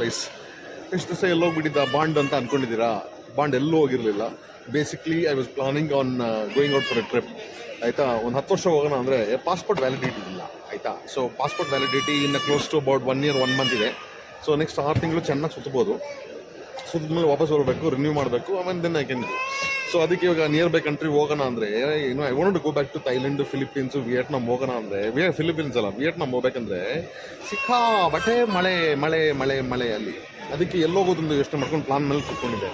Place ಎಷ್ಟು ದಿವಸ ಎಲ್ಲೋ ಹೋಗ್ಬಿಟ್ಟಿದ್ದ bond ಅಂತ ಅಂದ್ಕೊಂಡಿದ್ದೀರಾ ಬಾಂಡ್ ಎಲ್ಲೂ ಹೋಗಿರಲಿಲ್ಲ. Basically I was planning on going out for a trip ಆಯಿತಾ? ಒಂದು ಹತ್ತು ವರ್ಷ ಹೋಗೋಣ ಅಂದರೆ ಪಾಸ್ಪೋರ್ಟ್ ವ್ಯಾಲಿಡಿಟಿ ಇಲ್ಲ. ಆಯಿತಾ? ಸೊ ಪಾಸ್ಪೋರ್ಟ್ ವ್ಯಾಲಿಡಿಟಿ ಇನ್ನು close to about one year one month ಇದೆ. ಸೊ ನೆಕ್ಸ್ಟ್ ಆರು ತಿಂಗಳು ಚೆನ್ನಾಗಿ ಸುತ್ತಬೋದು ಸುತ್ತಮೇಲೆ ವಾಪಸ್ ಬರಬೇಕು ರಿನ್ಯೂ ಮಾಡಬೇಕು, ಆಮೇಲೆ ದೆನ್ ಐ ಕ್ಯಾನ್ ಸೊ ಅದಕ್ಕೆ ಇವಾಗ ನಿಯರ್ ಬೈ ಕಂಟ್ರಿ ಹೋಗೋಣ ಅಂದರೆ ಏನು I want go back to Thailand Philippines Vietnam ಹೋಗೋಣ ಅಂದರೆ ವಿಯ ಫಿಲಿಪೀನ್ಸ್ ಅಲ್ಲ ವಿಯೆಟ್ನಾಮ್ ಹೋಗ್ಬೇಕಂದ್ರೆ ಸಿಕ್ಕಾಬಟ್ಟೆ ಮಳೆ ಮಳೆ ಮಳೆ ಮಳೆ ಅಲ್ಲಿ. ಅದಕ್ಕೆ ಎಲ್ಲೋಗೋದೊಂದು ಯೋಚನೆ ಮಾಡ್ಕೊಂಡು ಪ್ಲಾನ್ ಮೇಲೆ ಕೂತ್ಕೊಂಡಿದ್ದೆ.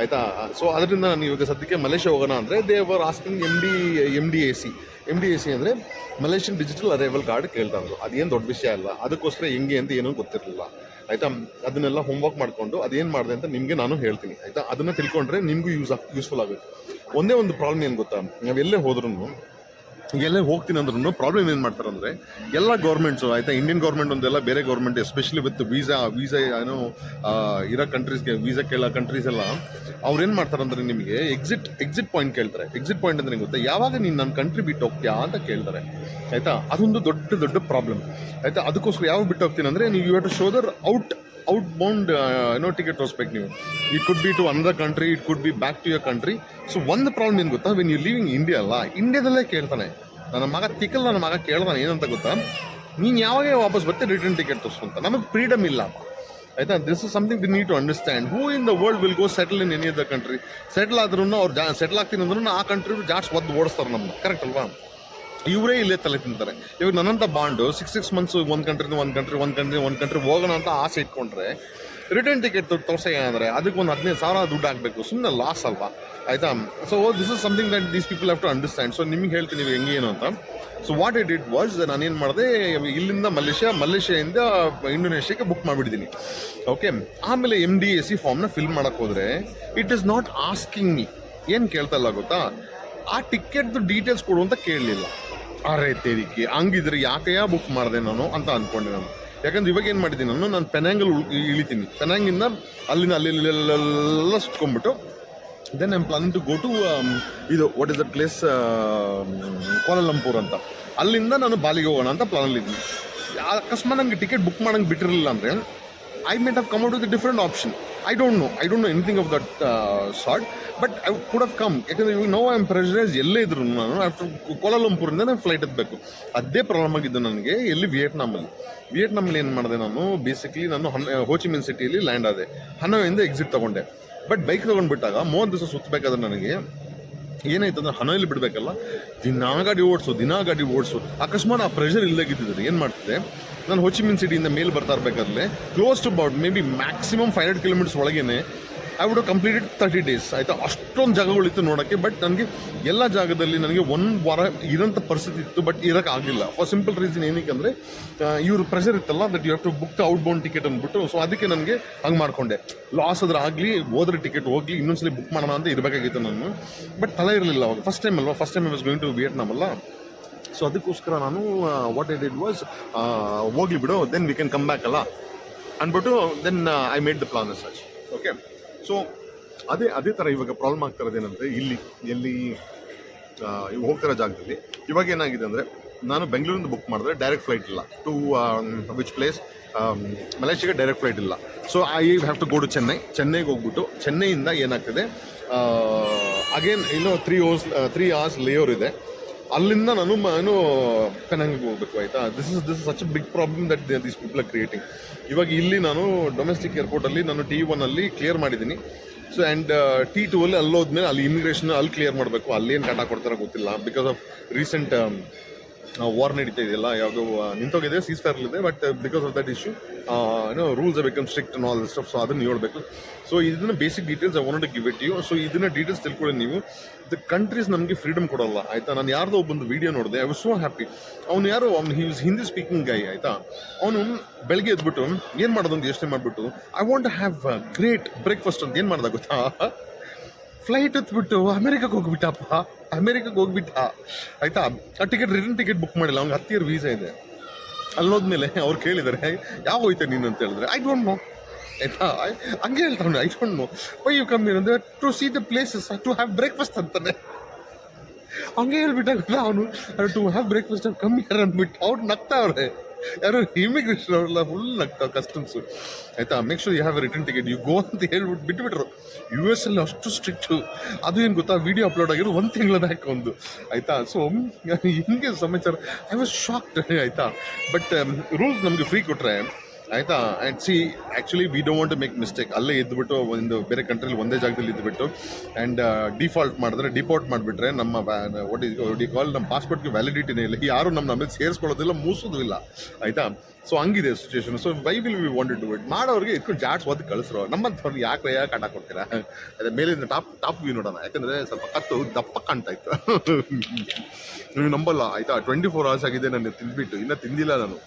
ಆಯಿತಾ? ಸೊ ಅದರಿಂದ ನಾನು ಇವಾಗ ಸದ್ಯಕ್ಕೆ ಮಲೇಷ್ಯಾ ಹೋಗೋಣ ಅಂದರೆ they were asking M D M D A C M D A C ಅಂದರೆ ಮಲೇಷಿಯನ್ ಡಿಜಿಟಲ್ ಅರೈವಲ್ ಕಾರ್ಡ್ ಕೇಳ್ತಾ ಇದ್ರು. ಅದೇನು ದೊಡ್ಡ ವಿಷಯ ಅಲ್ಲ, ಅದಕ್ಕೋಸ್ಕರ ಹೆಂಗೆ ಅಂತ ಏನೂ ಗೊತ್ತಿರಲಿಲ್ಲ. ಆಯಿತಾ? ಅದನ್ನೆಲ್ಲ ಹೋಮ್ವರ್ಕ್ ಮಾಡಿಕೊಂಡು ಅದೇನು ಮಾಡಿದೆ ಅಂತ ನಿಮಗೆ ನಾನು ಹೇಳ್ತೀನಿ, ಆಯಿತಾ? ಅದನ್ನು ತಿಳ್ಕೊಂಡ್ರೆ ನಿಮಗೂ ಯೂಸ್ ಯೂಸ್ಫುಲ್ ಆಗುತ್ತೆ. ಒಂದೇ ಒಂದು ಪ್ರಾಬ್ಲಮ್ ಏನು ಗೊತ್ತಾ? ನಾವೆಲ್ಲೇ ಹೋದ್ರೂ ಎಲ್ಲೇ ಹೋಗ್ತೀನಿ ಅಂದ್ರೂ ಪ್ರಾಬ್ಲಮ್ ಏನು ಮಾಡ್ತಾರೆ ಅಂದರೆ ಎಲ್ಲ ಗೌರ್ಮೆಂಟ್ಸು ಆಯಿತಾ ಇಂಡಿಯನ್ ಗೌರ್ಮೆಂಟ್ ಒಂದೆಲ್ಲ ಬೇರೆ government especially with visa visa ಏನೋ ಇರೋ ಕಂಟ್ರೀಸ್ಗೆ ವೀಸಾ ಕೇಳೋ ಕಂಟ್ರೀಸ್ ಎಲ್ಲ, ಅವ್ರು ಏನು ಮಾಡ್ತಾರೆ ಅಂದರೆ ನಿಮಗೆ ಎಕ್ಸಿಟ್ ಎಕ್ಸಿಟ್ ಪಾಯಿಂಟ್ ಕೇಳ್ತಾರೆ. ಎಕ್ಸಿಟ್ ಪಾಯಿಂಟ್ ಅಂದರೆ ಗೊತ್ತಾ? ಯಾವಾಗ ನೀನು ನನ್ನ ಕಂಟ್ರಿ ಬಿಟ್ಟು ಹೋಗ್ತೀಯಾ ಅಂತ ಕೇಳ್ತಾರೆ. ಆಯಿತಾ? ಅದೊಂದು ದೊಡ್ಡ ದೊಡ್ಡ ಪ್ರಾಬ್ಲಮ್ ಆಯಿತಾ? ಅದಕ್ಕೋಸ್ಕರ ಯಾವಾಗ ಬಿಟ್ಟು ಹೋಗ್ತೀನಿ ಅಂದರೆ, ನೀವು you to show their out out bound ಏನೋ ಟಿಕೆಟ್ ತೋರಿಸ್ಬೇಕು ನೀವು it could be to another country it could be back to your country so ಒಂದು ಪ್ರಾಬ್ಲಮ್ ಏನು ಗೊತ್ತಾ? ವಿನ್ ಯು ಲಿವಿಂಗ್ ಇಂಡಿಯಾ ಅಲ್ಲ ಇಂಡಿಯಾದಲ್ಲೇ ಕೇಳ್ತಾನೆ. ನನ್ನ ಮಗ ತಿಕ್ಕಲ್ಲ, ನನ್ನ ಮಗ ಕೇಳ್ತಾನೆ ಏನಂತ ಗೊತ್ತಾ? ನೀನು ಯಾವಾಗ ವಾಪಸ್ ಬರ್ತೀನಿ ರಿಟರ್ನ್ ಟಿಕೆಟ್ ತೋರಿಸ್ಕೊಂತ ನಮಗೆ ಫ್ರೀಡಮ್ ಇಲ್ಲ ಆಯ್ತಾ? This is something the need to understand who in the world will go settle in any other country settle ಆದ್ರೂ ಅವ್ರು ಜಾ ಸೆಟಲ್ ಆಗ್ತೀನಿ ಅಂದ್ರೂ ಆ ಕಂಟ್ರಿ ಜಾಸ್ತಿ ಒದ್ದು ಓಡಿಸ್ತಾರೆ ನಮ್ಮನ್ನ ಕರೆಕ್ಟ್ ಅಲ್ವಾ? ಇವರೇ ಇಲ್ಲೇ ತಲೆ ತಿಂತಾರೆ. ಇವಾಗ ನನ್ನಂತ ಬಾಂಡು ಸಿಕ್ಸ್ ಸಿಕ್ಸ್ ಮಂತ್ಸ್ ಒಂದು ಕಂಟ್ರಿಂದ ಒಂದು ಕಂಟ್ರಿ ಒಂದು ಕಂಟ್ರಿ ಒಂದು ಕಂಟ್ರಿ ಹೋಗೋಣ ಅಂತ ಆಸೆ ಇಟ್ಕೊಂಡ್ರೆ ರಿಟರ್ನ್ ಟಿಕೆಟ್ ದುಡ್ಡು ತೋರ್ಸೆ ಅಂದರೆ ಅದಕ್ಕೆ ಒಂದು ಹದಿನೈದು ಸಾವಿರ ದುಡ್ಡು ಹಾಕಬೇಕು. ಸುಮ್ಮನೆ ಲಾಸ್ ಅಲ್ವಾ? ಆಯಿತಾ? So this is something that these people have to understand so ನಿಮ್ಗೆ ಹೇಳ್ತೀನಿ ನೀವು ಹೆಂಗೆ ಏನು ಅಂತ. So what it it was ನಾನೇನು ಮಾಡಿದೆ, ಇಲ್ಲಿಂದ ಮಲೇಷ್ಯಾ ಮಲೇಷ್ಯಾದಿಂದ ಇಂಡೋನೇಷ್ಯಾಗೆ ಬುಕ್ ಮಾಡಿಬಿಡ್ತೀನಿ ಓಕೆ ಆಮೇಲೆ ಎಂ ಡಿ ಎ ಸಿ ಫಾರ್ಮ್ನ ಫಿಲ್ ಮಾಡೋಕ್ಕೆ ಹೋದರೆ it is not asking me ಏನು ಕೇಳ್ತಾ ಇಲ್ಲ ಗೊತ್ತಾ? ಆ ಟಿಕೆಟ್ದು ಡೀಟೇಲ್ಸ್ ಕೊಡು ಅಂತ ಕೇಳಲಿಲ್ಲ. ಅರೆ ತೆರಿಗೆ ಹಂಗಿದ್ರೆ ಯಾಕೆಯಾ ಬುಕ್ ಮಾಡಿದೆ ನಾನು ಅಂತ ಅಂದ್ಕೊಂಡೆ ನಾನು. ಯಾಕಂದ್ರೆ ಇವಾಗ ಏನು ಮಾಡಿದ್ದೀನಿ ನಾನು ನಾನು ಪೆನಾಂಗಲ್ ಇಳಿತೀನಿ. ಪೆನಾಂಗಿಂದ ಅಲ್ಲಿಂದ ಅಲ್ಲಿ ಅಲ್ಲೆಲ್ಲ ಸುತ್ಕೊಂಡ್ಬಿಟ್ಟು then I'm planning to go to ಇದು what is the place Kuala Lumpur ಅಂತ. ಅಲ್ಲಿಂದ ನಾನು ಬಾಲಿಗೆ ಹೋಗೋಣ ಅಂತ ಪ್ಲಾನಲ್ಲಿದ್ದೀನಿ ಅಕಸ್ಮಾತ್ ನನಗೆ ಟಿಕೆಟ್ ಬುಕ್ ಮಾಡೋಂಗೆ ಬಿಟ್ಟಿರಲಿಲ್ಲ ಅಂದರೆ I might have come out with different option I don't know I don't know anything of that sort but I could have come ಯಾಕಂದರೆ ಇವಾಗ ನೋ ಐ ಆಮ್ ಪ್ರೆಷರೈಸ್ ಎಲ್ಲೇ ಇದ್ರು ನಾನು ಆಫ್ಟರ್ ಕೋಲಾಲಂಪುರಿಂದ ನಾನು ಫ್ಲೈಟ್ ಎತ್ತಬೇಕು ಅದೇ ಪ್ರಾಬ್ಲಮ್ ಆಗಿದ್ದು ನನಗೆ ಎಲ್ಲಿ ವಿಯೆಟ್ನಾಮಲ್ಲಿ ವಿಯೆಟ್ನಾಮಲ್ಲಿ ಏನು ಮಾಡಿದೆ ನಾನು? ಬೇಸಿಕ್ಲಿ ನಾನು ಹನ್ ಹೋಚಿಮಿನ್ ಸಿಟಿಯಲ್ಲಿ ಲ್ಯಾಂಡ್ ಆದೆ. ಹನೋಯಿಂದ ಎಕ್ಸಿಟ್ ತಗೊಂಡೆ. ಬಟ್ ಬೈಕ್ ತೊಗೊಂಡ್ಬಿಟ್ಟಾಗ ಮೂವತ್ತು ದಿವಸ ಸುತ್ತಬೇಕಾದ್ರೆ ನನಗೆ ಏನಾಯ್ತು ಅಂದ್ರೆ ಇಲ್ಲಿ ಬಿಡಬೇಕಲ್ಲ? ದಿನಾ ಗಾಡಿ ಓಡಿಸು, ದಿನಾ ಗಾಡಿ ಓಡಿಸು. ಅಕಸ್ಮಾತ್ ಆ ಪ್ರೆಷರ್ ಇಲ್ಲದಾಗಿದ್ದಿದ್ರೆ ಏನು ಮಾಡ್ತಿದೆ ನಾನು ಹೊಚಿಮಿನ್ ಸಿಟಿಯಿಂದ ಮೇಲೆ ಬರ್ತಾ ಇರಬೇಕಾದ್ರೆ close to about maybe maximum five hundred kilometres ಒಳಗೇನೆ I would completed thirty days ಆಯಿತಾ? ಅಷ್ಟೊಂದು ಜಾಗಗಳಿತ್ತು ನೋಡೋಕ್ಕೆ ಬಟ್ ನನಗೆ ಎಲ್ಲ ಜಾಗದಲ್ಲಿ ನನಗೆ ಒಂದು ವಾರ ಇರೋಂಥ ಪರಿಸ್ಥಿತಿ ಇತ್ತು ಬಟ್ ಇರೋಕ್ಕೆ ಆಗಲಿಲ್ಲ ಫಾರ್ ಸಿಂಪಲ್ ರೀಸನ್ ಏನಕ್ಕೆ ಅಂದರೆ ಇವರು ಪ್ರೆಷರ್ ಇತ್ತಲ್ಲ that you have to book out bound ticket ಅಂದ್ಬಿಟ್ಟು ಸೊ ಅದಕ್ಕೆ ನನಗೆ ಹಂಗೆ ಮಾಡಿಕೊಂಡೆ. ಲಾಸ್ ಆದ್ರೆ ಆಗಲಿ, ಹೋದ್ರೆ ಟಿಕೆಟ್ ಹೋಗಲಿ, ಇನ್ನೊಂದ್ಸಲಿ ಬುಕ್ ಮಾಡೋಣ ಅಂತ ಇರಬೇಕಾಗಿತ್ತು ನಾನು. ಬಟ್ ತಲೆ ಇರಲಿಲ್ಲ ಅವಾಗ. ಫಸ್ಟ್ ಟೈಮ್ ಅಲ್ವಾ? First time I was going to Vietnam ಅಲ್ಲ? ಸೊ ಅದಕ್ಕೋಸ್ಕರ ನಾನು ವಾಟ್ ಐ ಡಿಡ್ ವಾಸ್ ಹೋಗ್ಲಿ ಬಿಡು then we can come back ಅಲ್ಲ? ಅಂದ್ಬಿಟ್ಟು then I made the plan such okay so ಅದೇ ಅದೇ ಥರ ಇವಾಗ ಪ್ರಾಬ್ಲಮ್ ಆಗ್ತಾ ಇರೋದೇನಂದರೆ ಇಲ್ಲಿ, ಎಲ್ಲಿ ಹೋಗ್ತಿರೋ ಜಾಗದಲ್ಲಿ ಇವಾಗ ಏನಾಗಿದೆ ಅಂದರೆ, ನಾನು ಬೆಂಗಳೂರಿಂದ ಬುಕ್ ಮಾಡಿದ್ರೆ ಡೈರೆಕ್ಟ್ ಫ್ಲೈಟ್ ಇಲ್ಲ. ಟು ವಿಚ್ ಪ್ಲೇಸ್ ಮಲೇಷ್ಯಾಗೆ ಡೈರೆಕ್ಟ್ ಫ್ಲೈಟ್ ಇಲ್ಲ. So I have to go to Chennai ಚೆನ್ನೈಗೆ ಹೋಗ್ಬಿಟ್ಟು ಚೆನ್ನೈಯಿಂದ ಏನಾಗ್ತದೆ? ಅಗೇನ್ ಇನ್ನೂ three hours three hours layover ಇದೆ. ಅಲ್ಲಿಂದ ನಾನು ಏನು ಪೆನಾಂಗಿಗೆ ಹೋಗ್ಬೇಕು, ಆಯ್ತಾ? This is this such big problem that this people are creating ಇವಾಗ ಇಲ್ಲಿ ನಾನು ಡೊಮೆಸ್ಟಿಕ್ ಏರ್ಪೋರ್ಟಲ್ಲಿ ನಾನು ಟಿ ಒನಲ್ಲಿ ಕ್ಲಿಯರ್ ಮಾಡಿದ್ದೀನಿ. ಸೊ ಆ್ಯಂಡ್ ಟಿ ಟು ಅಲ್ಲಿ ಅಲ್ಲಿ ಹೋದ್ಮೇಲೆ ಅಲ್ಲಿ ಇಮಿಗ್ರೇಷನ್ ಅಲ್ಲಿ ಕ್ಲಿಯರ್ ಮಾಡಬೇಕು. ಅಲ್ಲಿ ಏನು ಕಾಟ ಕೊಡ್ತಾರೋ ಗೊತ್ತಿಲ್ಲ. ಬಿಕಾಸ್ ಆಫ್ ರೀಸೆಂಟ್ ವಾರ್ ನಡೀತಾ ಇದೆಯಲ್ಲ ಯಾವುದು ನಿಂತೋಗಿದೆ ಸೀಸ್ ಇದೆ but because of that issue ಏನೋ rules become strict all stuff so ಅದನ್ನು ಹೇಳ್ಬೇಕು ಸೊ ಇದನ್ನ basic details I want give it you so ಇದನ್ನ ಡೀಟೇಲ್ಸ್ ತಿಳ್ಕೊಳ್ಳಿ ನೀವು. ದ ಕಂಟ್ರೀಸ್ ನಮಗೆ ಫ್ರೀಡಮ್ ಕೊಡಲ್ಲ, ಆಯಿತಾ? ನಾನು ಯಾರ್ದೋ ಒಬ್ಬೊಂದು ವಿಡಿಯೋ ನೋಡಿದೆ ಐ ವಾಸ್ ಸೋ ಹ್ಯಾಪಿ ಅವ್ನು ಯಾರು, ಅವ್ನು ಇಸ್ ಹಿಂದಿ ಸ್ಪೀಕಿಂಗ್ ಗೈ ಆಯ್ತಾ? ಅವನು ಬೆಳಗ್ಗೆ ಎದ್ಬಿಟ್ಟು, ಏನು ಮಾಡೋದು ಅಂತ ಯೋಚನೆ ಮಾಡಿಬಿಟ್ಟು I want have great breakfast ಅಂತ ಏನು ಮಾಡ್ದ ಗೊತ್ತಾ? ಫ್ಲೈಟ್ ಹತ್ಬಿಟ್ಟು ಅಮೆರಿಕಕ್ಕೆ ಹೋಗ್ಬಿಟ್ಟಪ್ಪ. ಅಮೆರಿಕಕ್ಕೆ ಹೋಗ್ಬಿಟ್ಟ. ಆಯ್ತಾ? ಆ ಟಿಕೆಟ್ ರಿಟರ್ನ್ ಟಿಕೆಟ್ ಬುಕ್ ಮಾಡಿಲ್ಲ. ಅವ್ನಿಗೆ ಹತ್ತು ಇಯರ್ ವೀಸಾ ಇದೆ. ಅಲ್ಲೋದ್ಮೇಲೆ ಅವ್ರು ಕೇಳಿದ್ದಾರೆ ಯಾವ ಹೋಯ್ತೆ ನೀನು? ಅಂತ ಹೇಳಿದ್ರೆ ಐ ಡೋಂಟ್ ನೋ ಆಯ್ತಾ? ಹಂಗೆ ಹೇಳ್ತಾನೆ I don't know why you come ಅಂದರೆ to see the places to have breakfast ಅಂತಾನೆ. ಹಂಗೆ ಹೇಳ್ಬಿಟ್ಟಾಗ ಅವನು ಟು ಹ್ಯಾವ್ ಬ್ರೇಕ್ಫಾಸ್ಟ್ ಕಮ್ಮಿ ಅಂದ್ಬಿಟ್ಟು. ಅವ್ರು ನಗ್ತಾವ್ರೆ ಯಾರು ಇಮಿಗ್ರೇಷನ್ ಅವರೆಲ್ಲ ಫುಲ್ ನಗ್ತಾವೆ ಕಸ್ಟಮ್ಸು ಆಯಿತಾ? Make sure you have return ticket you go ಅಂತ ಹೇಳ್ಬಿಟ್ಟು ಬಿಟ್ಬಿಟ್ರು. ಯು ಎಸ್ ಅಲ್ಲಿ ಅಷ್ಟು ಸ್ಟ್ರಿಕ್ಟು ಅದು ಏನು ಗೊತ್ತಾ? ವಿಡಿಯೋ ಅಪ್ಲೋಡ್ ಆಗಿರೋ ಒಂದು ತಿಂಗಳ ಬ್ಯಾಕ್ ಒಂದು. ಆಯಿತಾ? ಸೊ ಹಿಂಗೆ ಸಮಾಚಾರ. ಐ ವಾಸ್ ಶಾಕ್ಡ್ ಆಯಿತಾ? ಬಟ್ ರೂಲ್ಸ್ ನಮಗೆ ಫ್ರೀ ಕೊಟ್ಟರೆ ಆಯ್ತಾ? And see actually we don't want to make mistake ಅಲ್ಲೇ ಇದ್ದುಬಿಟ್ಟು ಒಂದು ಬೇರೆ ಕಂಟ್ರಿಲಿ ಒಂದೇ ಜಾಗದಲ್ಲಿ ಇದ್ದುಬಿಟ್ಟು ಆ್ಯಂಡ್ ಡಿಫಾಲ್ಟ್ ಮಾಡಿದ್ರೆ ಡಿಪೋರ್ಟ್ ಮಾಡಿಬಿಟ್ರೆ ನಮ್ಮ ವಾಟ್ ಇಸ್ ಡಿ ಕಾಲ್ ನಮ್ಮ ಪಾಸ್ಪೋರ್ಟ್ಗೆ ವ್ಯಾಲಿಡಿಟಿನೇ ಇಲ್ಲ. ಯಾರು ನಮ್ಮ ಮೇಲೆ ಸೇರಿಸ್ಕೊಳ್ಳೋದಿಲ್ಲ ಮೂಸೋದು ಇಲ್ಲ. ಆಯಿತಾ? ಸೊ ಹಂಗಿದೆ situation so why will we wanted to it ಮಾಡೋರಿಗೆ ಇಟ್ಕೊಂಡು ಜಾಟ್ಸ್ ಓದಿ ಕಳಿಸ್ರು. ನಮ್ಮಂಥವ್ರಿಗೆ ಯಾಕೆ ಯಾಕೆ ಕಾಟ ಕೊಡ್ತೀರಾ ಅದೇ ಮೇಲಿಂದ ಟಾಪ್ ಟಾಪ್ ವ್ಯೂ ನೋಡೋಣ. ಯಾಕಂದರೆ ಸ್ವಲ್ಪ ಕತ್ತು, ದಪ್ಪ ಕಾಣ್ತಾ ಇತ್ತು ನೀವು ನಂಬಲ್ಲ. ಆಯಿತಾ? ಟ್ವೆಂಟಿ ಫೋರ್ ಅವರ್ಸ್ ಆಗಿದೆ ನಾನು ತಿಂದ್ಬಿಟ್ಟು. ಇನ್ನೂ ತಿಂದಿಲ್ಲ ನಾನು.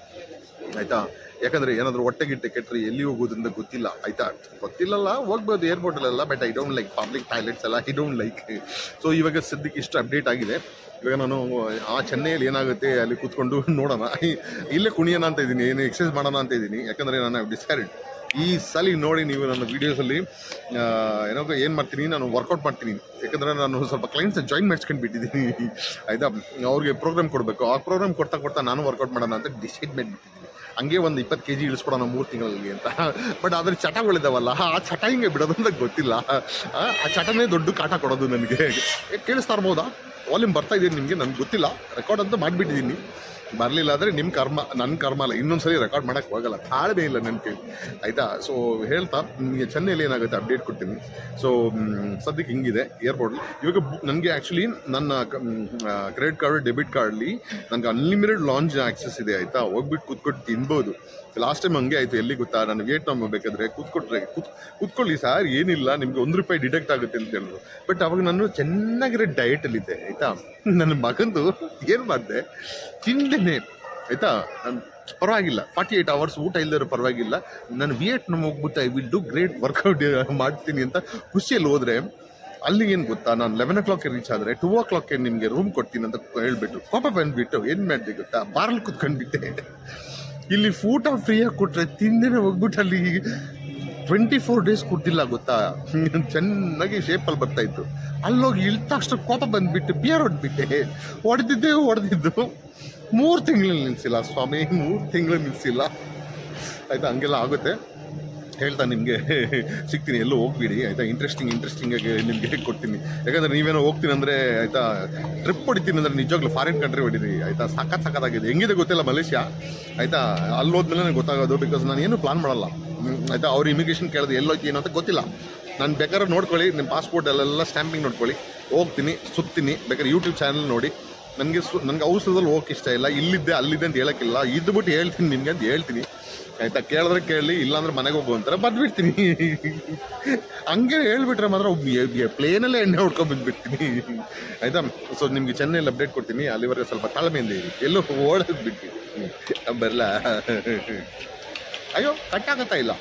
ಆಯ್ತಾ? ಯಾಕಂದ್ರೆ ಏನಾದರೂ ಹೊಟ್ಟೆ ಗಿಟ್ಟೆ ಕೆಟ್ಟರೆ ಎಲ್ಲಿ ಹೋಗೋದ್ರಿಂದ ಗೊತ್ತಿಲ್ಲ, ಆಯ್ತಾ? ಗೊತ್ತಿಲ್ಲಲ್ಲ, ಹೋಗ್ಬೋದು ಏರ್ಪೋರ್ಟಲ್ಲೆಲ್ಲ but I don't like public toilets ಎಲ್ಲ ಐ ಡೋಂಟ್ ಲೈಕ್ ಸೊ ಇವಾಗ ಸದ್ಯಕ್ಕೆ ಇಷ್ಟು ಅಪ್ಡೇಟ್ ಆಗಿದೆ. ಇವಾಗ ನಾನು, ಆ ಚೆನ್ನೈಯಲ್ಲಿ ಏನಾಗುತ್ತೆ, ಅಲ್ಲಿ ಕೂತ್ಕೊಂಡು ನೋಡೋಣ. ಇಲ್ಲೇ ಕುಣಿಯೋಣ ಅಂತ ಇದ್ದೀನಿ, ಏನು ಎಕ್ಸಸೈಸ್ ಮಾಡೋಣ ಅಂತ ಇದ್ದೀನಿ. ಯಾಕಂದರೆ ನಾನು ಡಿಸೈಡೆಡ್ ಈ ಸಲ ನೋಡಿ ನೀವು ನನ್ನ ವೀಡಿಯೋಸಲ್ಲಿ ಏನೋ ಏನು ಮಾಡ್ತೀನಿ, ನಾನು ವರ್ಕೌಟ್ ಮಾಡ್ತೀನಿ. ಯಾಕಂದರೆ ನಾನು ಸ್ವಲ್ಪ ಕ್ಲೈಂಟ್ಸ್ ಜಾಯಿನ್ ಮಾಡ್ಸ್ಕೊಂಡು ಬಿಟ್ಟಿದ್ದೀನಿ. ಆಯಿತಾ? ಅವ್ರಿಗೆ ಪ್ರೋಗ್ರಾಮ್ ಕೊಡಬೇಕು. ಆ ಪ್ರೋಗ್ರಾಮ್ ಕೊಡ್ತಾ ಕೊಡ್ತಾ ನಾನು ವರ್ಕೌಟ್ ಮಾಡೋಣ ಅಂತ ಡಿಸೈಡ್ ಮಾಡಿಬಿಟ್ಟಿದ್ದೀನಿ. ಹಂಗೆ ಒಂದು ಇಪ್ಪತ್ತು ಕೆ ಜಿ ಇಳಿಸ್ಕೊಡೋಣ ಮೂರು ತಿಂಗಳಲ್ಲಿ ಅಂತ. ಬಟ್ ಅದ್ರ ಚಟಗಳಿದ್ದಾವಲ್ಲ ಆ ಚಟ ಹಿಂಗೆ ಬಿಡೋದು ಅಂತ ಗೊತ್ತಿಲ್ಲ. ಆ ಚಟನೇ ದೊಡ್ಡ ಕಾಟ ಕೊಡೋದು ನನಗೆ. ಕೇಳಿಸ್ತಾ ಇರ್ಬೋದಾ? ವಾಲ್ಯೂಮ್ ಬರ್ತಾ ಇದ್ದೀನಿ ನಿಮಗೆ? ನನಗೆ ಗೊತ್ತಿಲ್ಲ. ರೆಕಾರ್ಡ್ ಅಂತ ಮಾಡಿಬಿಟ್ಟಿದ್ದೀನಿ. ಬರಲಿಲ್ಲ ಅಂದರೆ ನಿಮ್ಮ ಕರ್ಮ ನನ್ನ ಕರ್ಮ ಅಲ್ಲ ಇನ್ನೊಂದು ಸರಿ ರೆಕಾರ್ಡ್ ಮಾಡೋಕ್ಕೆ ಹೋಗಲ್ಲ. ತಾಳ್ಬೇ ಇಲ್ಲ ನನ್ನ ಕೈ ಆಯಿತಾ? ಸೊ ಹೇಳ್ತಾ, ನಿಮಗೆ ಚೆನ್ನೈಲಿ ಏನಾಗುತ್ತೆ ಅಪ್ಡೇಟ್ ಕೊಡ್ತೀನಿ. ಸೊ ಸದ್ಯಕ್ಕೆ ಹಿಂಗಿದೆ ಏರ್ಪೋರ್ಟ್ ಇವಾಗ ನನಗೆ ಆ್ಯಕ್ಚುಲಿ ನನ್ನ ಕ್ರೆಡಿಟ್ ಕಾರ್ಡ್ ಡೆಬಿಟ್ ಕಾರ್ಡಲ್ಲಿ ನನಗೆ ಅನ್ಲಿಮಿಟೆಡ್ ಲಾಂಚ್ ಆ್ಯಕ್ಸಸ್ ಇದೆ, ಆಯಿತಾ? ಹೋಗ್ಬಿಟ್ಟು ಕೂತ್ಕೊಟ್ಟು ತಿನ್ಬೋದು. ಲಾಸ್ಟ್ ಟೈಮ್ ಹಂಗೆ ಆಯಿತು, ಎಲ್ಲಿ ಗೊತ್ತಾ? ನಾನು ವಿಯೆಟ್ನಾಮ್ ಬೇಕಾದರೆ ಕೂತ್ಕೊಟ್ರೆ, ಕೂತ್, ಕೂತ್ಕೊಳ್ಳಿ ಸರ್, ಏನಿಲ್ಲ, ನಿಮಗೆ ಒಂದು ರೂಪಾಯಿ ಡಿಡಕ್ಟ್ ಆಗುತ್ತೆ ಅಂತ ಹೇಳಿದ್ರು. ಬಟ್ ಅವಾಗ ನಾನು ಚೆನ್ನಾಗಿರೋ ಡಯಟಲ್ಲಿದ್ದೆ ಆಯಿತಾ? ನನ್ನ ಮಗಂದು ಏನು ಮಾಡಿದೆ? ತಿಂದೇನೆ ಆಯಿತಾ? ಪರವಾಗಿಲ್ಲ. ಫಾರ್ಟಿ ಏಯ್ಟ್ ಅವರ್ಸ್ ಊಟ ಇಲ್ಲದರೂ ಪರವಾಗಿಲ್ಲ. ನಾನು ವಿಯೆಟ್ನಾಮ್ ಹೋಗ್ಬಿಟ್ಟು I will do great workout ಮಾಡ್ತೀನಿ ಅಂತ ಖುಷಿಯಲ್ಲಿ ಹೋದರೆ, ಅಲ್ಲಿ ಏನು ಗೊತ್ತಾ? ನಾನು ಲೆವೆನ್ ಓ ಕ್ಲಾಕ್ಗೆ ರೀಚ್ ಆದರೆ ಟೂ ಓ ಕ್ಲಾಕ್ಗೆ ನಿಮಗೆ ರೂಮ್ ಕೊಡ್ತೀನಿ ಅಂತ ಹೇಳ್ಬಿಟ್ಟು, ಕೋಪ ಬಂದುಬಿಟ್ಟು ಏನು ಮಾಡಿದೆ ಗೊತ್ತಾ? ಬಾರಲ್ಲಿ ಕುತ್ಕೊಂಡ್ಬಿಟ್ಟೆ. ಇಲ್ಲಿ ಊಟ ಫ್ರೀಯಾಗಿ ಕೊಟ್ಟರೆ ತಿಂದೇ ಹೋಗ್ಬಿಟ್ಟು ಅಲ್ಲಿ ಟ್ವೆಂಟಿ ಫೋರ್ ಡೇಸ್ ಕುಡ್ದಿಲ್ಲ ಗೊತ್ತಾ? ಚೆನ್ನಾಗಿ ಶೇಪಲ್ಲಿ ಬರ್ತಾಯಿತ್ತು ಅಲ್ಲೋಗಿ ಇಳಿದ ತಕ್ಷಣ ಕೋಪ ಬಂದ್ಬಿಟ್ಟು ಬಿಯರ್ ಹೊಡೆದ್ಬಿಟ್ಟೆ ಹೊಡೆದಿದ್ದೆ, ಹೊಡೆದಿದ್ದು. ಮೂರು ತಿಂಗಳು ನಿಲ್ಲಿಸಿಲ್ಲ ಸ್ವಾಮಿ, ಮೂರು ತಿಂಗಳು ನಿಲ್ಲಿಸಿಲ್ಲ ಆಯಿತಾ, ಹಂಗೆಲ್ಲ ಆಗುತ್ತೆ. ಹೇಳ್ತಾ ನಿಮಗೆ ಸಿಗ್ತೀನಿ, ಎಲ್ಲೂ ಹೋಗ್ಬಿಡಿ, ಆಯಿತಾ? ಇಂಟ್ರೆಸ್ಟಿಂಗ್ ಇಂಟ್ರೆಸ್ಟಿಂಗಾಗಿ ನಿಮಗೆ ಕೊಡ್ತೀನಿ. ಯಾಕಂದರೆ ನೀವೇನೋ ಹೋಗ್ತೀನಿ ಅಂದರೆ, ಆಯಿತಾ ಟ್ರಿಪ್ ಹೊಡಿತೀನಿ ಅಂದರೆ ನಿಜವಾಗ್ಲೂ ಫಾರಿನ್ ಕಂಟ್ರಿ ಹೊಡಿರಿ, ಆಯಿತಾ? ಸಖತ್ ಸಖತ್ತಾಗಿದೆ ಹೆಂಗಿದೆ ಗೊತ್ತಿಲ್ಲ ಮಲೇಷ್ಯಾ? ಆಯಿತಾ ಅಲ್ಲಿ ಹೋದ್ಮೇಲೆ ನನಗೆ ಗೊತ್ತಾಗೋದು ಬಿಕಾಸ್ ನಾನು ಏನು ಪ್ಲಾನ್ ಮಾಡಲ್ಲ. ಆಯಿತಾ? ಅವ್ರು ಇಮಿಗ್ರೇಷನ್ ಕೇಳಿದ್ರೆ ಎಲ್ಲೋಯ್ತು ಏನು ಅಂತ ಗೊತ್ತಿಲ್ಲ. ನಾನು ಬೇಕಾದ್ರೆ ನೋಡ್ಕೊಳ್ಳಿ ನಿಮ್ಮ ಪಾಸ್ಪೋರ್ಟ್ ಅಲ್ಲೆಲ್ಲ ಸ್ಟ್ಯಾಂಪಿಂಗ್ ನೋಡ್ಕೊಳ್ಳಿ. ಹೋಗ್ತೀನಿ, ಸುತ್ತೀನಿ, ಬೇಕಾದ್ರೆ ಯೂಟ್ಯೂಬ್ ಚಾನಲ್ ನೋಡಿ. ನನಗೆ ನನಗೆ ಔಷಧದಲ್ಲಿ ಹೋಗಕ್ಕೆ ಇಷ್ಟ ಇಲ್ಲ, ಇಲ್ಲಿದ್ದೆ, ಅಲ್ಲಿದ್ದೆ ಅಂತ ಹೇಳೋಕ್ಕಿಲ್ಲ. ಇದ್ಬಿಟ್ಟು ಹೇಳ್ತೀನಿ ನಿಮಗೆ ಅಂತ ಹೇಳ್ತೀನಿ. ಆಯ್ತಾ? ಕೇಳಿದ್ರೆ ಕೇಳಿ, ಇಲ್ಲಾಂದ್ರೆ ಮನೆಗೆ ಹೋಗು ಅಂತಾರೆ, ಬಂದುಬಿಡ್ತೀನಿ. ಹಂಗೆ ಹೇಳ್ಬಿಟ್ರೆ ಮಾತ್ರ ಪ್ಲೇನಲ್ಲೇ ಎಣ್ಣೆ ಹೊಡ್ಕೊಂಡು ಬಂದುಬಿಡ್ತೀನಿ. ಆಯಿತಾ? ಸೊ ನಿಮಗೆ ಚೆನ್ನೈಲಿ ಅಪ್ಡೇಟ್ ಕೊಡ್ತೀನಿ. ಅಲ್ಲಿವರೆಗೆ ಸ್ವಲ್ಪ ತಾಳ್ಮೆಯಿಂದ ಇರಿ. ಎಲ್ಲೋ ಓಡೋದು ಬಿಟ್ಟು. ಬರಲ್ಲ ಅಯ್ಯೋ ಕಟ್ಟಾಗತ್ತಾ ಇಲ್ಲ?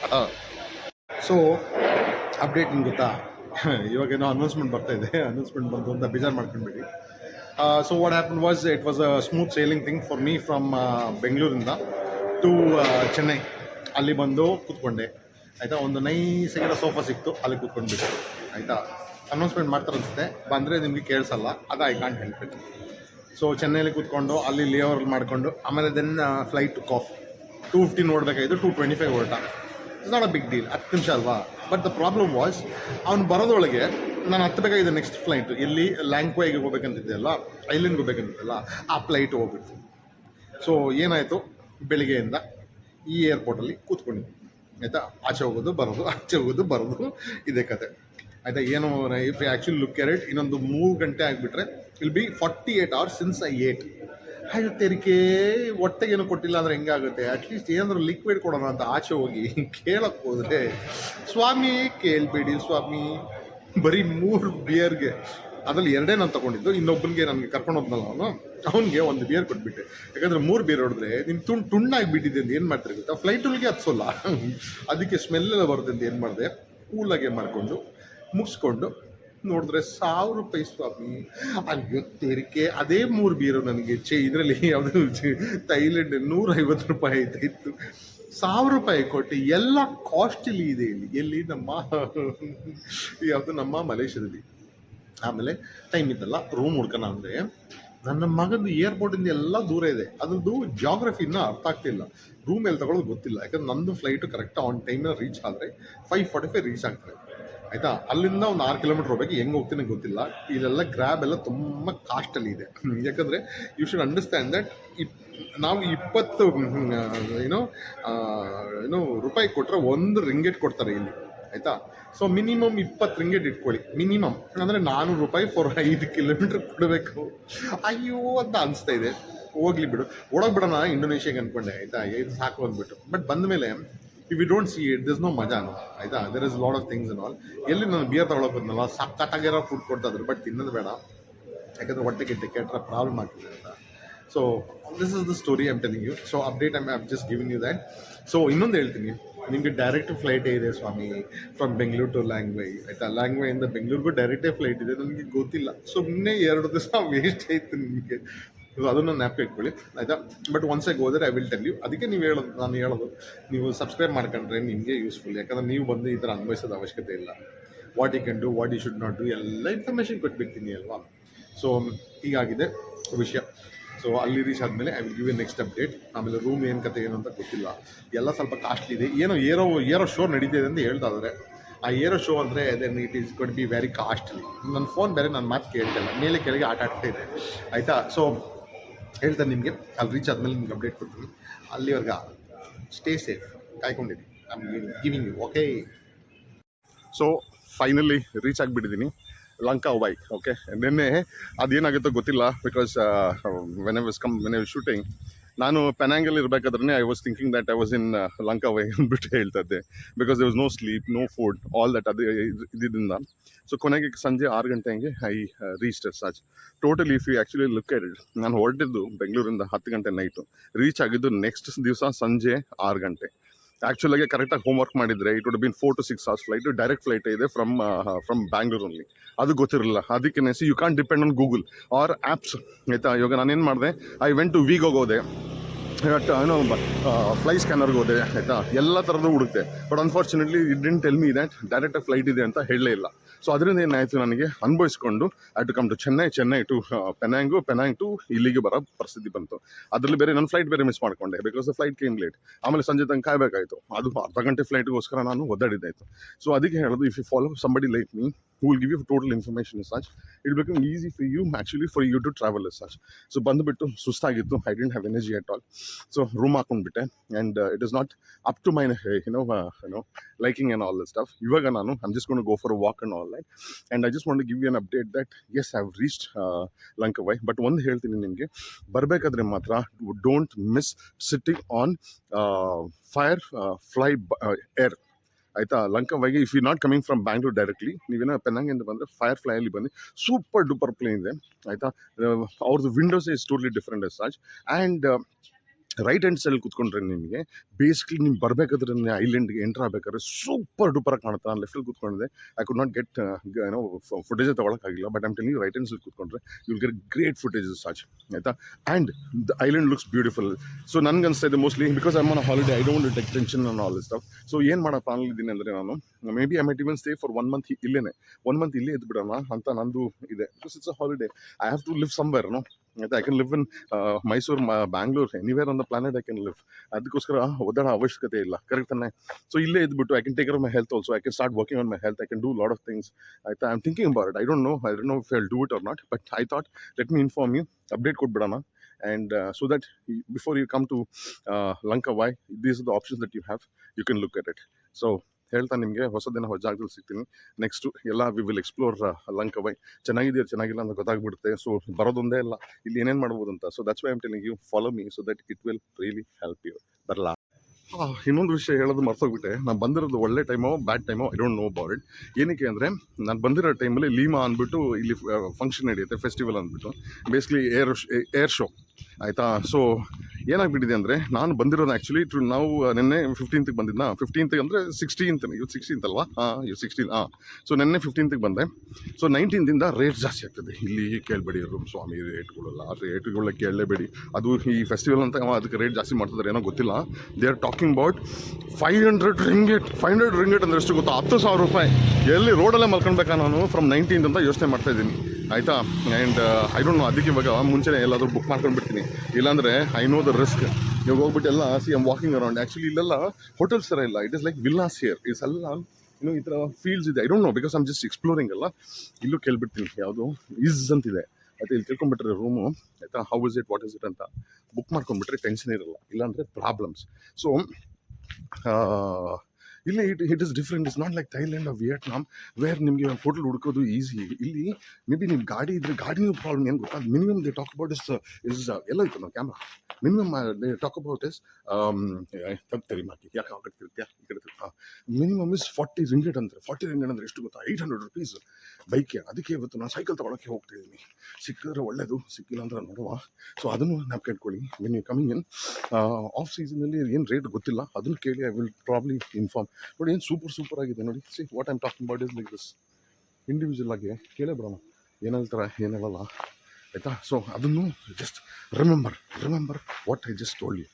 ಸೊ ಅಪ್ಡೇಟ್ ನಿಮ್ಗೆ ಗೊತ್ತಾ? ಇವಾಗೇನೋ ಅನೌನ್ಸ್ಮೆಂಟ್ ಬರ್ತಾ ಇದೆ. ಅನೌನ್ಸ್ಮೆಂಟ್ ಬಂತು ಅಂತ ಬೇಜಾರು ಮಾಡ್ಕೊಂಡ್ಬಿಡಿ. So what happen was it was a smooth sailing thing for me from ಬೆಂಗಳೂರಿಂದ ಟು ಚೆನ್ನೈ ಅಲ್ಲಿ ಬಂದು ಕೂತ್ಕೊಂಡೆ. ಆಯಿತಾ? ಒಂದು ನೈಸಾಗಿರೋ ಸೋಫಾ ಸಿಕ್ತು, ಅಲ್ಲಿ ಕೂತ್ಕೊಂಡ್ಬಿಟ್ಟು. ಆಯಿತಾ? ಅನೌನ್ಸ್ಮೆಂಟ್ ಮಾಡ್ತಾರೆ ಅನಿಸುತ್ತೆ. ಬಂದರೆ ನಿಮಗೆ ಕೇಳಿಸಲ್ಲ. ಅದು I can't help it so ಚೆನ್ನೈಲಿ ಕೂತ್ಕೊಂಡು, ಅಲ್ಲಿ ಲೇವರ್ ಮಾಡಿಕೊಂಡು, ಆಮೇಲೆ then flight took off two fifty ನೋಡಬೇಕಾಯಿತು two twenty five ಹೊರಟ. It's not a big deal ಹತ್ತು ನಿಮಿಷ ಅಲ್ವಾ? ಬಟ್ ದ ಪ್ರಾಬ್ಲಮ್ ವಾಸ್ ಅವ್ನು ಬರೋದೊಳಗೆ ನಾನು ಹತ್ತಬೇಕಾಗಿದೆ ನೆಕ್ಸ್ಟ್ ಫ್ಲೈಟ್ ಎಲ್ಲಿ ಲ್ಯಾಂಕ್ವೈಗೆ ಹೋಗ್ಬೇಕಂತಿದ್ದೆ ಅಲ್ಲ ಹೋಗ್ಬೇಕಂತಿದ್ದೆಲ್ಲ ಆ ಫ್ಲೈಟ್ ಹೋಗ್ಬಿಡ್ತು. ಸೊ ಏನಾಯಿತು? ಬೆಳಿಗ್ಗೆಯಿಂದ ಈ ಏರ್ಪೋರ್ಟಲ್ಲಿ ಕೂತ್ಕೊಂಡಿದ್ದೆ ಆಯಿತಾ? ಆಚೆ ಹೋಗೋದು, ಬರೋದು, ಆಚೆ ಹೋಗೋದು, ಬರೋದು, ಇದೇ ಕತೆ. ಆಯಿತಾ? ಏನು ಇಫ್ ಆ್ಯಕ್ಚುಲಿ ಲುಕ್ ಕ್ಯಾರೆಟ್ ಇನ್ನೊಂದು ಮೂರು ಗಂಟೆ ಆಗಿಬಿಟ್ರೆ it'll be forty eight hours since I ate ಹಾಗೆ ತೆರಿಗೆ ಹೊಟ್ಟೆಗೇನು ಕೊಟ್ಟಿಲ್ಲ ಅಂದರೆ ಹೆಂಗಾಗುತ್ತೆ? ಅಟ್ಲೀಸ್ಟ್ ಏನಾದರೂ ಲಿಕ್ವಿಡ್ ಕೊಡೋಣ ಅಂತ ಆಚೆ ಹೋಗಿ ಕೇಳಕ್ಕೆ ಹೋದರೆ. ಸ್ವಾಮಿ, ಕೇಳಬೇಡಿ ಸ್ವಾಮಿ. ಬರೀ ಮೂರು ಬಿಯರ್ಗೆ ಅದರಲ್ಲಿ ಎರಡೇ ನಾನು ತಗೊಂಡಿದ್ದು ಇನ್ನೊಬ್ಬನಿಗೆ ನನಗೆ ಕರ್ಕೊಂಡು ಹೋದ್ನಲ್ಲ ಅವನು, ಅವನಿಗೆ ಒಂದು ಬಿಯರ್ ಕೊಟ್ಬಿಟ್ಟೆ. ಯಾಕಂದರೆ ಮೂರು ಬಿಯರ್ ಹೊಡೆದ್ರೆ ನಿನ್ನ ತುಂಡು ತುಂಡಾಗಿ ಬಿಟ್ಟಿದ್ದೆ ಅಂತ ಏನು ಮಾಡ್ತಾರೆ ಗೊತ್ತಾ? ಫ್ಲೈಟಲ್ಲಿಗೆ ಹತ್ಸೋಲ್ಲ. ಅದಕ್ಕೆ ಸ್ಮೆಲ್ ಎಲ್ಲ ಬರುತ್ತೆ ಅಂತ ಏನು ಮಾಡಿದೆ? ಕೂಲಾಗೆ ಮಾಡಿಕೊಂಡು, ಮುಗಿಸ್ಕೊಂಡು ನೋಡಿದ್ರೆ ಸಾವಿರ ರೂಪಾಯಿ ಸ್ವಾಮಿ. ಅಯ್ಯೋ ತೆರಿಗೆ ಅದೇ ಮೂರು ಬೀರು ನನಗೆ ಚೆ, ಇದರಲ್ಲಿ ಯಾವುದು ತೈಲೆಂಡ್ ನೂರೈವತ್ತು ರೂಪಾಯಿ ಆಯ್ತಾ ಇತ್ತು ಸಾವಿರ ರೂಪಾಯಿ ಕೊಟ್ಟು ಎಲ್ಲ ಕಾಸ್ಟ್ಲಿ ಇದೆ ಇಲ್ಲಿ. ಎಲ್ಲಿ? ನಮ್ಮ ಯಾವುದು ನಮ್ಮ ಮಲೇಷ್ಯಾದಲ್ಲಿ. ಆಮೇಲೆ ಟೈಮ್ ಇದ್ದಲ್ಲ ರೂಮ್ ಹುಡ್ಕೋಣ ಅಂದರೆ ನನ್ನ ಮಗನ ಏರ್ಪೋರ್ಟಿಂದ ಎಲ್ಲ ದೂರ ಇದೆ. ಅದರದ್ದು ಜಾಗ್ರಫಿ ಅರ್ಥ ಆಗ್ತಿಲ್ಲ ರೂಮ್ ಎಲ್ಲಿ ತಗೊಳ್ಳೋದು ಗೊತ್ತಿಲ್ಲ. ಯಾಕಂದ್ರೆ ನಂದು ಫ್ಲೈಟು ಕರೆಕ್ಟ್ ಆನ್ ಟೈಮ್ನ ರೀಚ್ ಆದರೆ ಫೈವ್ ಫಾರ್ಟಿ ಫೈವ್ ರೀಚ್ ಆಗ್ತದೆ. ಆಯಿತಾ? ಅಲ್ಲಿಂದ ಒಂದು ಆರು ಕಿಲೋಮೀಟ್ರ್ ಹೋಗ್ಬೇಕು. ಹೆಂಗೆ ಹೋಗ್ತೀನಿ ಗೊತ್ತಿಲ್ಲ. ಇಲ್ಲೆಲ್ಲ ಗ್ರ್ಯಾಬ್ ಎಲ್ಲ ತುಂಬ ಕಾಸ್ಟಲ್ಲಿ ಇದೆ. ಯಾಕಂದರೆ ಯು ಶುಡ್ ಅಂಡರ್ಸ್ಟ್ಯಾಂಡ್ ದಟ್ ಇಪ್, ನಾವು ಇಪ್ಪತ್ತು ಏನೋ ಏನೋ, ರೂಪಾಯಿ ಕೊಟ್ಟರೆ ಒಂದು ರಿಂಗೆಟ್ ಕೊಡ್ತಾರೆ ಇಲ್ಲಿ. ಆಯಿತಾ? ಸೊ ಮಿನಿಮಮ್ ಇಪ್ಪತ್ತು ರಿಂಗೆಟ್ ಇಟ್ಕೊಳ್ಳಿ. ಮಿನಿಮಮ್ ಅಂದರೆ ನಾನ್ನೂರು ರೂಪಾಯಿ ಫೋರ್ ಐದು ಕಿಲೋಮೀಟ್ರ್ ಕೊಡಬೇಕು. ಅಯ್ಯೋ, ಅಂತ ಅನಿಸ್ತಾ ಇದೆ. ಹೋಗ್ಲಿ ಬಿಡು. ಒಳಗೆ ಬಿಡೋಣ ಇಂಡೋನೇಷ್ಯಾಗೆ ಅಂದ್ಕೊಂಡೆ ಆಯಿತಾ? ಇದು ಸಾಕು ಅಂದ್ಬಿಟ್ಟು. ಬಟ್ ಬಂದ ಮೇಲೆ if you don't see it this no ಮಜಾ ಅನ್ನು ಆಯಿತಾ there is lot of things in all ಎಲ್ಲಿ ನಾನು ಬಿಯರ್ ತಗೊಳಕ್ಕೆ ಬಂದಲ್ಲ ಸಕ್ಕತ್ತಾಗಿರೋ ಫುಡ್ ಕೊಡ್ತಾಯಿದ್ರು ಬಟ್ ತಿನ್ನೋದು ಬೇಡ. ಯಾಕಂದರೆ ಹೊಟ್ಟೆಗೆ ಕೆಟ್ಟರೆ ಪ್ರಾಬ್ಲಮ್ ಆಗ್ತಿದೆ ಅಂತ. So this is the story I'm telling you so update I'm I'm just giving you that so ಇನ್ನೊಂದು ಹೇಳ್ತೀನಿ. ನಿಮಗೆ ಡೈರೆಕ್ಟ್ ಫ್ಲೈಟೇ ಇದೆ, ಸ್ವಾಮಿ ಫ್ರಮ್ ಬೆಂಗಳೂರು ಟು ಲ್ಯಾಂಗ್ವೈ ಆಯಿತಾ? ಲ್ಯಾಂಗ್ವೈಯಿಂದ ಬೆಂಗಳೂರಿಗೂ ಡೈರೆಕ್ಟೇ ಫ್ಲೈಟ್ ಇದೆ, ನನಗೆ ಗೊತ್ತಿಲ್ಲ. ಸುಮ್ಮನೆ ಎರಡು ದಿವಸ ವೇಸ್ಟ್ ಆಯಿತು ನಿಮಗೆ. ಸೊ ಅದನ್ನು ನ್ಯಾಪ್ ಇಟ್ಕೊಳ್ಳಿ, ಆಯಿತಾ? ಬಟ್ ಒನ್ಸಾಗಿ ಹೋದರೆ ಐ ವಿಲ್ ಟೆಲ್ ಯು ಅದಕ್ಕೆ ನೀವು ಹೇಳೋದು, ನಾನು ಹೇಳೋದು, ನೀವು ಸಬ್ಸ್ಕ್ರೈಬ್ ಮಾಡ್ಕೊಂಡ್ರೆ ನಿಮಗೆ ಯೂಸ್ಫುಲ್ ಯಾಕಂದ್ರೆ ನೀವು ಬಂದು ಈ ಥರ ಅನ್ಭವಿಸೋದು ಅವಶ್ಯಕತೆ ಇಲ್ಲ. What you can do what you should not do ಎಲ್ಲ ಇನ್ಫಾರ್ಮೇಷನ್ ಕೊಟ್ಬಿಡ್ತೀನಿ ಅಲ್ವಾ? ಸೊ ಹೀಗಾಗಿದೆ ವಿಷಯ. ಸೊ ಅಲ್ಲಿ ರೀಚ್ ಆದಮೇಲೆ I will give you next update ಆಮೇಲೆ ರೂಮ್ ಏನು ಕತೆ ಏನು ಅಂತ ಗೊತ್ತಿಲ್ಲ. ಎಲ್ಲ ಸ್ವಲ್ಪ ಕಾಸ್ಟ್ಲಿ ಇದೆ. ಏನೋ ಏರೋ ಏರೋ ಶೋ ನಡೀತಿದೆ ಅಂತ ಹೇಳ್ತಾ ಆ ಏರೋ ಶೋ ಅಂದರೆ then it is could be very costly ನನ್ನ ಫೋನ್ ಬೇರೆ, ನನ್ನ ಮಾತು ಕೇಳ್ತಿಲ್ಲ ಮೇಲೆ ಕೆಳಗೆ ಆಟ ಆಡ್ತಾ ಇದೆ. ಆಯಿತಾ? ಸೊ ಹೇಳ್ತಾರೆ ನಿಮಗೆ. ಅಲ್ಲಿ ರೀಚ್ ಆದಮೇಲೆ ನಿಮ್ಗೆ ಅಪ್ಡೇಟ್ ಕೊಡ್ತೀನಿ. ಅಲ್ಲಿವರೆಗೆ stay safe ಕಾಯ್ಕೊಂಡಿದ್ದೀನಿ I giving okay so finally reach ಆಗಿಬಿಟ್ಟಿದ್ದೀನಿ. Lanka by okay ನಿನ್ನೆ ಅದೇನಾಗುತ್ತೋ ಗೊತ್ತಿಲ್ಲ because when I was come when I shooting ನಾನು ಪೆನಾಂಗಲ್ಲಿ ಇರಬೇಕಾದ್ರೆ I was thinking that I was in Lanka why ಅಂದ್ಬಿಟ್ಟು ಹೇಳ್ತಾ ಇದ್ದೆ because they was no sleep no food all that ಅದು ಇದರಿಂದ. ಸೊ ಕೊನೆಗೆ ಸಂಜೆ ಆರು ಗಂಟೆ ಹಂಗೆ I reach such totally if you actually look at ನಾನು ಹೊರಟಿದ್ದು ಬೆಂಗಳೂರಿಂದ ಹತ್ತು ಗಂಟೆ ನೈಟು ರೀಚ್ ಆಗಿದ್ದು ನೆಕ್ಸ್ಟ್ ದಿವಸ ಸಂಜೆ ಆರು ಗಂಟೆ. ಆ್ಯಕ್ಚುಲಾಗಿ ಕರೆಕ್ಟಾಗಿ ಹೋಮ್ ವರ್ಕ್ ಮಾಡಿದರೆ it would been four to six hours flight direct flight ಇದೆ ಫ್ರಮ್ ಫ್ರಮ್ ಬ್ಯಾಂಗ್ಳೂರ್ ಅದು ಗೊತ್ತಿರಲಿಲ್ಲ. ಅದಕ್ಕೆ see you can depend on Google or apps ಆಯಿತಾ? ಇವಾಗ ನಾನೇನು ಮಾಡಿದೆ? ಐ ವೆಂಟ್ ಟು ವಿಗೋಗೆ ಹೋದೆ. ಬಟ್ ಏನೋ ಫ್ಲೈ ಸ್ಕ್ಯಾನರ್ಗೆ ಹೋದೆ. ಆಯಿತಾ? ಎಲ್ಲ ಥರದ್ದು ಹುಡುಕ್ತೆ but unfortunately it didn't tell me that ಡೈರೆಕ್ಟಾಗಿ ಫ್ಲೈಟ್ ಇದೆ ಅಂತ ಹೇಳಲೇ ಇಲ್ಲ. ಸೊ ಅದರಿಂದ ಏನಾಯಿತು ನನಗೆ ಅನುಭವಿಸ್ಕೊಂಡು I to come to Chennai Chennai to Penang Penang to ಇಲ್ಲಿಗೆ ಬರೋ ಪರಿಸ್ಥಿತಿ ಬಂತು. ಅದರಲ್ಲಿ ಬೇರೆ ನನ್ನ ಫ್ಲೈಟ್ ಬೇರೆ ಮಿಸ್ ಮಾಡಿಕೊಂಡೆ ಬಿಕಾಸ್ ಫ್ಲೈಟ್ ಕೇಮ್ ಲೇಟ್ ಆಮೇಲೆ ಸಂಜೆ ತನಕ ಕಾಯಬೇಕಾಯಿತು. ಅದು ಅರ್ಧ ಗಂಟೆ ಫ್ಲೈಟ್ಗೋಸ್ಕರ ನಾನು ಒದ್ದಾಡಿದ್ದಾಯಿತು. ಸೊ ಅದಕ್ಕೆ ಹೇಳೋದು if you follow somebody like me who will give you total information is such it become easy for you actually for you to travel is such so ಬಂದುಬಿಟ್ಟು ಸುಸ್ತಾಗಿತ್ತು. I didn't have energy at all so room ಹಾಕೊಂಡ್ಬಿಟ್ಟೆ. And it is not up to my you know you know liking and all the stuff ಇವಾಗ ನಾನು I'm just ಕೊಂಡು go for walk and all like and I just want give you update that as have reached Langkawi but ಒಂದು ಹೇಳ್ತೀನಿ ನಿಮಗೆ. ಬರಬೇಕಾದ್ರೆ ಮಾತ್ರ don't miss sitting on Firefly air ಆಯಿತಾ? ಲಂಕವೈಗೆ if you not coming from Bangalore directly ನೀವೇನೋ ಪೆನ್ನಂಗಿಂದ ಬಂದರೆ fire ಫ್ಲೈಯಲ್ಲಿ ಬನ್ನಿ. ಸೂಪರ್ ಡೂಪರ್ ಪ್ಲೇನ್ ಇದೆ, ಆಯಿತಾ? ಅವ್ರದ್ದು windows is totally different as such and right hand ಸೈಡಲ್ಲಿ ಕೂತ್ಕೊಂಡ್ರೆ ನಿಮಗೆ ಬೇಸಿಕ್ಲಿ ನೀವು ಬರಬೇಕಾದ್ರೆ ಐಲ್ಯಾಂಡ್ಗೆ ಎಂಟ್ರ್ ಆಗಬೇಕಾದ್ರೆ ಸೂಪರ್ ಡೂಪರ್ ಕಾಣುತ್ತೆ. ನಾನು ಲೆಫ್ಟಲ್ಲಿ ಕೂತ್ಕೊಂಡಿದ್ದೆ. ಐ ಕುಡ್ ನಾಟ್ ಗೆಟ್ ಏನೋ footage ತೊಗೊಳಕ್ಕಾಗಿಲ್ಲ but I'm telling right hand side ಕೂತ್ಕೊಂಡ್ರೆ you'll get great footages such ಆಯಿತಾ? And the island looks beautiful so ನನಗೆ ಅನಿಸ್ತಾ mostly because I on holiday I don't take tension on all stuff so ಏನು ಮಾಡೋ plan ಇದ್ದೀನಿ ಅಂದರೆ ನಾನು maybe I might even stay for one month ಇಲ್ಲೇನೆ. One month ಇಲ್ಲೇ ಇದ್ದು ಬಿಡೋಣ ಅಂತ ನಂದು ಇದೆ. Because it's a holiday I have to live somewhere no ಆಯ್ತಾ I can live in Mysuru Bangalore anywhere on the planet I can live ಅದಕ್ಕೋಸ್ಕರ ಓದಾಡೋ ಅವಶ್ಯಕತೆ ಇಲ್ಲ ಕರೆಕ್ಟ್ ತಾನೆ ಸೊ ಇಲ್ಲೇ ಇದ್ಬಿಟ್ಟು I can take my health also I can start working on my health I can do lot of things ಆಯ್ತಾ I am thinking about it I don't know I don't know if I do it or not but I thought let me inform you update ಕೊಟ್ಬಿಡೋಣ and so that before you come to Langkawi these the options that you have you can look at it so ಹೇಳ್ತಾ ನಿಮಗೆ, ಹೊಸದಿನ ಹೊಸ ಜಾಗದಲ್ಲಿ ಸಿಗ್ತೀನಿ. Next ಎಲ್ಲ we will explore ಲಂಕವೈ ಚೆನ್ನಾಗಿದೆಯಾ, ಚೆನ್ನಾಗಿಲ್ಲ ಅಂತ ಗೊತ್ತಾಗ್ಬಿಡುತ್ತೆ. ಸೊ ಬರೋದೊಂದೇ ಇಲ್ಲ. ಇಲ್ಲಿ ಏನೇನು ಮಾಡ್ಬೋದು ಅಂತ. So that's why am telling you follow me so that it will really help you ಬರಲ್ಲ ಇನ್ನೊಂದು ವಿಷಯ ಹೇಳೋದು ಮರ್ತೋಗ್ಬಿಟ್ಟೆ. ನಾನು ಬಂದಿರೋದು ಒಳ್ಳೆ ಟೈಮೋ bad ಟೈಮೋ I don't know about it ಏನಕ್ಕೆ ಅಂದರೆ, ನಾನು ಬಂದಿರೋ ಟೈಮಲ್ಲಿ ಲೀಮಾ ಅಂದ್ಬಿಟ್ಟು ಇಲ್ಲಿ ಫಂಕ್ಷನ್ ನಡೆಯುತ್ತೆ ಫೆಸ್ಟಿವಲ್ ಅಂದ್ಬಿಟ್ಟು. ಬೇಸಿಕಲಿ ಏರ್ ಏರ್ ಶೋ ಆಯಿತಾ? ಸೊ ಏನಾಗ್ಬಿಟ್ಟಿದೆ ಅಂದರೆ, ನಾನು ಬಂದಿರೋದು ಆ್ಯಕ್ಚುಲಿ ಟು ನಾವು ನಿನ್ನೆ ಫಿಫ್ಟೀನ್ತ್ಗೆ ಬಂದಿದ್ದ ಫಿಫ್ಟೀನ್ತ್ಗೆ ಅಂದರೆ ಸಿಕ್ಸ್ಟೀನ್ತ್ ಇವತ್ತು ಸಿಕ್ಸ್ಟೀನ್ತ್ ಅಲ್ವಾ? ಹಾಂ ಇವತ್ತು ಸಿಕ್ಸ್ಟೀನ್ ಹಾಂ. ಸೊ ನಿನ್ನೆ ಫಿಫ್ಟೀನ್ತ್ಗೆ ಬಂದೆ. ಸೊ ನೈನ್ಟೀನ್ದಿಂದ ರೇಟ್ ಜಾಸ್ತಿ ಆಗ್ತದೆ. ಇಲ್ಲಿ ಕೇಳಬೇಡಿ ರೂಮ್ ಸ್ವಾಮಿ ರೇಟ್ಗಳೆಲ್ಲ ರೇಟ್ಗಳ ಕೇಳಲೇಬೇಡಿ. ಅದು ಈ ಫೆಸ್ಟಿವಲ್ ಅಂತ ಅದಕ್ಕೆ ರೇಟ್ ಜಾಸ್ತಿ ಮಾಡ್ತಿದ್ದಾರೆ ಏನೋ ಗೊತ್ತಿಲ್ಲ. They are talking about five hundred ringgit five hundred ringgit ಅಂದರೆ ಎಷ್ಟು ಗೊತ್ತಾ? ಹತ್ತು ಸಾವಿರ ರೂಪಾಯಿ. ಎಲ್ಲಿ ರೋಡಲ್ಲೇ ಮಲ್ಕೊಳ್ಬೇಕಾ ನಾನು? ಫ್ರಮ್ ನೈನ್ಟೀನ್ ಅಂತ ಯೋಚನೆ ಮಾಡ್ತಾ ಇದ್ದೀನಿ. ಆಯಿತಾ? ಆ್ಯಂಡ್ ಐ ಡೋಂಟ್ ನೋ ಅದಕ್ಕೆ ಇವಾಗ ಮುಂಚೆನೇ ಎಲ್ಲಾದರೂ ಬುಕ್ ಮಾಡ್ಕೊಂಡು ಬಿಡ್ತೀನಿ ಇಲ್ಲಾಂದರೆ ಐ ನೋ ದ ರಿಸ್ಕ್ ಇವಾಗ ಹೋಗ್ಬಿಟ್ಟು ಎಲ್ಲ see am walking around actually ಇಲ್ಲೆಲ್ಲ ಹೋಟೆಲ್ಸ್ ಥರ ಇಲ್ಲ. It is like villas here is ಎಲ್ಲ ಇನ್ನು ಈ ಥರ ಫೀಲ್ಸ್ ಇದೆ. I don't know because I'm just exploring ಅಲ್ಲ. ಇಲ್ಲೂ ಕೇಳ್ಬಿಡ್ತೀನಿ, ಯಾವುದು? ಇಸ್ ಅಂತಿದೆ ಮತ್ತು ಇಲ್ಲಿ ತಿಳ್ಕೊಂಬಿಟ್ರೆ ರೂಮು ಆಯಿತಾ? How is it what is it ಅಂತ ಬುಕ್ ಮಾಡ್ಕೊಂಡ್ಬಿಟ್ರೆ ಟೆನ್ಷನ್ ಇರಲ್ಲ. ಇಲ್ಲಾಂದರೆ ಪ್ರಾಬ್ಲಮ್ಸ್ ಸೊ ಇಲ್ಲಿ it it is different is not like Thailand of Vietnam where ನಿಮಗೆ ಹೋಟೆಲ್ ಹುಡ್ಕೋದು ಈಸಿ ಇಲ್ಲಿ ಮೇ ಬಿ ನಿಮ್ಮ ಗಾಡಿ ಇದ್ರೆ ಗಾಡಿನೂ ಪ್ರಾಬ್ಲಮ್ ಏನು ಗೊತ್ತಾ? Minimum they talk about is is ಎಲ್ಲ ಇತ್ತು ನಾವು camera minimum they talk about is ತಗ್ತರಿ ಮಾಕಿ ಯಾಕೆ ಕಡೆ ತಿರುಗ್ತೀಯಾ ಈ ಕಡೆ ತಿರುಗ್ತಾ ಮಿನಿಮಮ್ ಇಸ್ ಫಾರ್ಟಿ ರಿಂಗೆಟ್ ಅಂದರೆ ಫಾರ್ಟಿ ರಿಂಗೆಟ್ ಅಂದರೆ ಎಷ್ಟು ಗೊತ್ತಾ? ಏಯ್ಟ್ ಹಂಡ್ರೆಡ್ ರುಪೀಸ್ ಬೈಕ್ಗೆ ಅದಕ್ಕೆ ಇವತ್ತು ನಾನು ಸೈಕಲ್ ತೊಗೊಳಕ್ಕೆ ಹೋಗ್ತಾ ಇದ್ದೀನಿ ಸಿಕ್ಕಿದ್ರೆ ಒಳ್ಳೆಯದು ಸಿಕ್ಕಿಲ್ಲ ಅಂದ್ರೆ ನೋಡುವ. ಸೊ ಅದನ್ನು ನಾವು ಕೇಳ್ಕೊಳ್ಳಿ. When you coming in off ಸೀಸನಲ್ಲಿ ಏನು ರೇಟ್ ಗೊತ್ತಿಲ್ಲ, ಅದನ್ನು ಕೇಳಿ ಐ ವಿಲ್ ಪ್ರಾಬ್ಲಿ ಇನ್ಫಾರ್ಮ್ ನೋಡಿ, ಏನು ಸೂಪರ್ ಸೂಪರ್ ಆಗಿದೆ ನೋಡಿ. See what I'm talking body is like this individual ಆಗಿ ಕೇಳೇ ಬರೋಣ. ಏನು ಏನು ಹೇಳಲ್ಲ. ಆಯಿತಾ? ಸೊ ಅದನ್ನು just remember remember what I just old you